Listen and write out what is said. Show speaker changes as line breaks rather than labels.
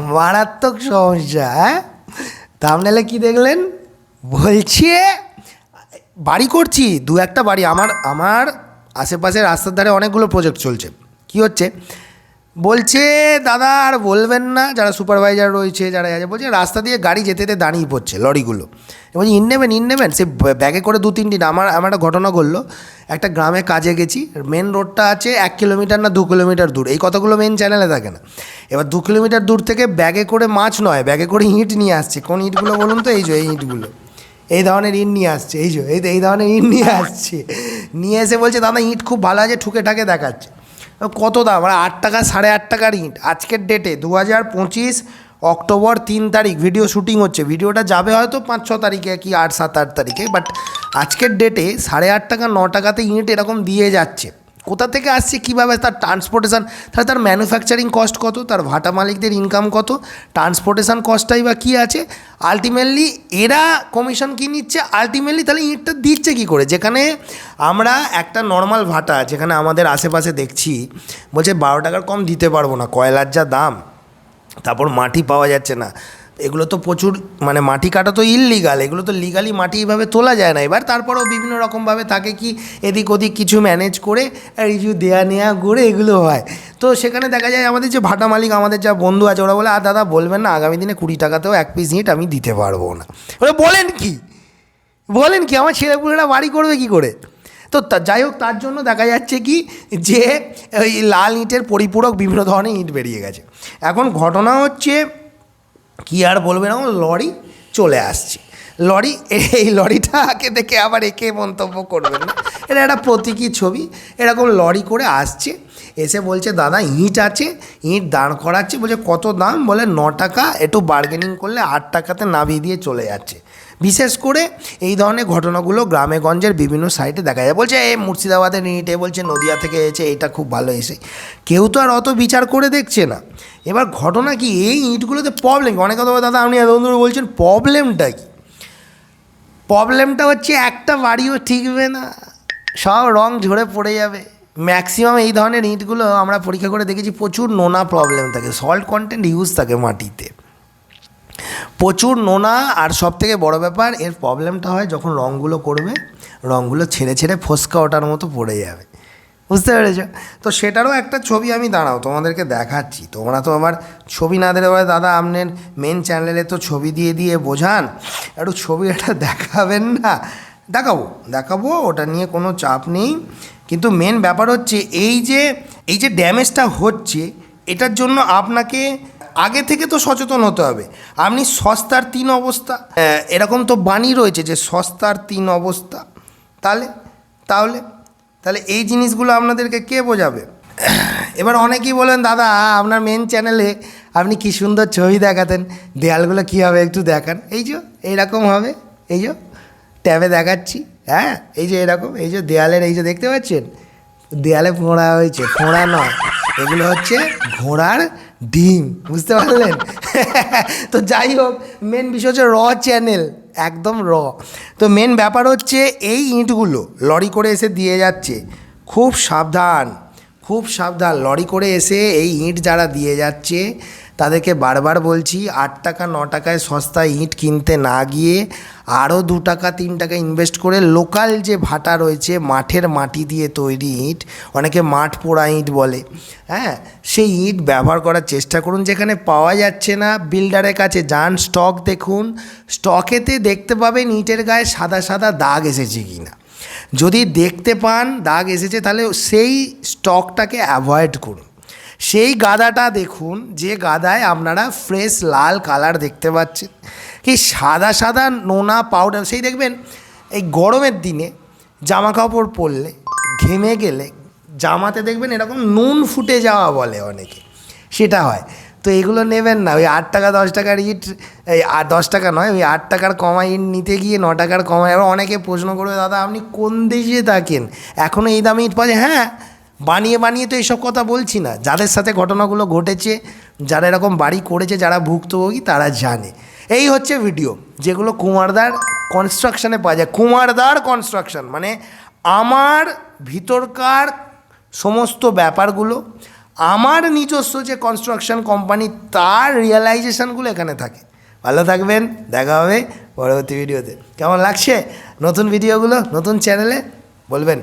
মারাত্মক সমস্যা হ্যাঁ? তামনেলে কি দেখলেন? বলছি, বাড়ি করছি, দু একটা বাড়ি, আমার আমার আশেপাশের রাস্তার ধারে অনেকগুলো প্রজেক্ট চলছে। কি হচ্ছে? বলছে, দাদা, আর বলবেন না, যারা সুপারভাইজার রয়েছে, যারা আছে, বলছে, রাস্তা দিয়ে গাড়ি যেতে যেতে দাঁড়িয়ে পড়ছে লরিগুলো। বলছি, ইন নেবেন ইন নেবেন। সে ব্যাগে করে দু, তিনটি আমার আমার একটা ঘটনা ঘটলো। একটা গ্রামে কাজে গেছি মেন রোডটা আছে এক কিলোমিটার না দু কিলোমিটার দূর। এই কথাগুলো মেন চ্যানেলে থাকে না। এবার দু কিলোমিটার দূর থেকে ব্যাগে করে মাছ নয়, ব্যাগে করে ইঁট নিয়ে আসছে। কোন ইঁটগুলো বলুন তো? এই যে, এই ইঁটগুলো। এই ধরনের ইট নিয়ে আসছে, এই যে, এই ধরনের ইট নিয়ে আসছে। নিয়ে এসে বলছে, দাদা, ইঁট খুব ভালো আছে, ঠুকে ঠাকে দেখাচ্ছে। কত দাম? মানে আট টাকা, সাড়ে আট টাকার ইট আজকের ডেটে দু হাজার পঁচিশ অক্টোবর তিন তারিখ ভিডিও শ্যুটিং হচ্ছে। ভিডিওটা যাবে হয়তো পাঁচ ছ তারিখে কি আট, সাত, আট তারিখে বাট আজকের ডেটে সাড়ে আট টাকা, ন টাকাতে ইঁট এরকম দিয়ে যাচ্ছে। কোথা থেকে আসছে, কীভাবে তার ট্রান্সপোর্টেশান তাহলে তার ম্যানুফ্যাকচারিং কস্ট কত, তার ভাটা মালিকদের ইনকাম কত ট্রান্সপোর্টেশান কস্টটাই বা কী আছে আলটিমেটলি এরা কমিশন কী নিচ্ছে আলটিমেটলি তাহলে ইঁটটা দিচ্ছে কী করে? যেখানে আমরা একটা নর্মাল ভাটা, যেখানে আমাদের আশেপাশে দেখছি, বলছে বারো টাকার কম দিতে পারব না, কয়লার যা দাম, তারপর মাটি পাওয়া যাচ্ছে না এগুলো তো প্রচুর মানে মাটি কাটা তো ইললিগাল এগুলো তো লিগালি মাটি এইভাবে তোলা যায় না। এবার তারপরেও বিভিন্ন রকমভাবে থাকে কি এদিক ওদিক কিছু ম্যানেজ করে রিজু দেয়া নেয়া করে এগুলো হয়। তো সেখানে দেখা যায় আমাদের যে ভাটা মালিক, আমাদের যা বন্ধু আছে, ওরা বলে আর দাদা, বলবেন না, আগামী দিনে কুড়ি টাকাতেও এক পিস ইট আমি দিতে পারব না। ওরা বলেন কি? বলেন কি? আমার ছেলেপুলেরা বাড়ি করবে কি করে? তা, যাই হোক, তার জন্য দেখা যাচ্ছে কি, যে ওই লাল ইঁটের পরিপূরক বিভিন্ন ধরনের ইঁট বেরিয়ে গেছে। এখন ঘটনা হচ্ছে কি আর বলবে না লরি চলে আসছে। লরি, এই লরিটাকে দেখে আবার একে মন্তব্য করবেন না। এটা একটা প্রতীকী ছবি। এরকম লরি করে আসছে, এসে বলছে, দাদা, ইঁট আছে, ইঁট দাঁড় করাচ্ছে। বলছে, কত দাম? বলে, ন টাকা, একটু বার্গেনিং করলে আট টাকাতে নামিয়ে দিয়ে চলে যাচ্ছে। বিশেষ করে এই ধরনের ঘটনাগুলো গ্রামে গঞ্জের বিভিন্ন সাইটে দেখা যায়। বলছে, এ মুর্শিদাবাদের ইট, এ বলছে নদিয়া থেকে এসেছে, এটা খুব ভালো এসে। কেউ তো আর অত বিচার করে দেখছে না। এবার ঘটনা কি? এই ইঁটগুলোতে প্রবলেম অনেক কথা দাদা, আপনি এত বলছেন প্রবলেমটা কি? প্রবলেমটা হচ্ছে একটা বাড়িও ঠিকবে না। সব রং ঝরে পড়ে যাবে। ম্যাক্সিমাম এই ধরনের ইঁটগুলো আমরা পরীক্ষা করে দেখেছি, প্রচুর নোনা প্রবলেম থাকে। সল্ট কন্টেন্ট ইউজ থাকে মাটিতে। প্রচুর নোনা আর সব থেকে বড়ো ব্যাপার, এর প্রবলেমটা হয় যখন রঙগুলো করবে রঙগুলো ছেড়ে ছেড়ে ফসকা ওঠার মতো পড়ে যাবে। বুঝতে পেরেছ? তো সেটারও একটা ছবি আমি দাঁড়াও, তোমাদেরকে দেখাচ্ছি। তোমরা তো আমার ছবি না দিলে বলে দাদা আপনার মেন চ্যানেলে তো ছবি দিয়ে দিয়ে বোঝান। একটু ছবি একটা দেখাবেন না? দেখাবো দেখাবো, ওটা নিয়ে কোনো চাপ নেই। কিন্তু মেন ব্যাপার হচ্ছে এই যে এই যে ড্যামেজটা হচ্ছে, এটার জন্য আপনাকে আগে থেকে তো সচেতন হতে হবে। আপনি সস্তার তিন অবস্থা এরকম তো বাণী রয়েছে যে সস্তার তিন অবস্থা। তাহলে তাহলে তাহলে এই জিনিসগুলো আপনাদেরকে কে বোঝাবে? এবার অনেকেই বলেন, দাদা, আপনার মেন চ্যানেলে আপনি কি সুন্দর ছবি দেখাতেন। দেয়ালগুলো কী হবে একটু দেখান। এই যে, এইরকম হবে। এই যে, ট্যাবে দেখাচ্ছি। হ্যাঁ এই যে এরকম, এই যে দেয়ালের, এই যে দেখতে পাচ্ছেন? দেয়ালে ফোঁড়া হয়েছে। ফোঁড়া নয়, এগুলো হচ্ছে ঘোড়ার ডিম, বুঝতে পারলেন? তো যাই হোক মেন বিষয় হচ্ছে র চ্যানেল একদম র তো মেন ব্যাপার হচ্ছে এই ইঁটগুলো লরি করে এসে দিয়ে যাচ্ছে। খুব সাবধান। খুব সাবধান। লরি করে এসে এই ইঁট যারা দিয়ে যাচ্ছে, তাদেরকে বারবার বলছি, আট টাকা, ন টাকায় সস্তায় ইঁট কিনতে না গিয়ে আরও দু টাকা, তিন টাকা ইনভেস্ট করে লোকাল যে ভাটা রয়েছে, মাঠের মাটি দিয়ে তৈরি ইঁট, অনেকে মাঠ পোড়া ইঁট বলে হ্যাঁ? সেই ইঁট ব্যবহার করার চেষ্টা করুন, যেখানে পাওয়া যাচ্ছে না। বিল্ডারের কাছে যান স্টক দেখুন। স্টকেতে দেখতে পাবেন ইঁটের গায়ে সাদা সাদা দাগ এসেছে কি না যদি দেখতে পান দাগ এসেছে, তাহলে সেই স্টকটাকে অ্যাভয়েড করুন। সেই গাদাটা দেখুন, যে গাদায় আপনারা ফ্রেশ লাল কালার দেখতে পাচ্ছেন। কি সাদা সাদা নোনা পাউডার সেই দেখবেন, এই গরমের দিনে জামা কাপড় পরলে, ঘেমে গেলে জামাতে দেখবেন এরকম নুন ফুটে যাওয়া বলে অনেকে। সেটা হয়। তো এগুলো নেবেন না। ওই আট টাকা, দশ টাকার ইট, এই আর দশ টাকা নয়, ওই আট টাকার কমা ইট নিতে গিয়ে, ন টাকার কমা এবার অনেকে প্রশ্ন করবে, দাদা, আপনি কোন দেশে থাকেন? এখনও এই দামে ইট পাওয়া যায়। হ্যাঁ বানিয়ে বানিয়ে তো এইসব কথা বলছি না। যাদের সাথে ঘটনাগুলো ঘটেছে, যারা এরকম বাড়ি করেছে, যারা ভুক্তভোগী, তারা জানে। এই হচ্ছে ভিডিও, যেগুলো কুমারদার কনস্ট্রাকশনে পাওয়া যায়। কুমারদার কনস্ট্রাকশন মানে আমার ভিতরকার সমস্ত ব্যাপারগুলো আমার নিজস্ব যে কনস্ট্রাকশন কোম্পানি তার রিয়েলাইজেশানগুলো এখানে থাকে। ভালো থাকবেন, দেখা হবে পরবর্তী ভিডিওতে কেমন লাগছে নতুন ভিডিওগুলো নতুন চ্যানেলে বলবেন।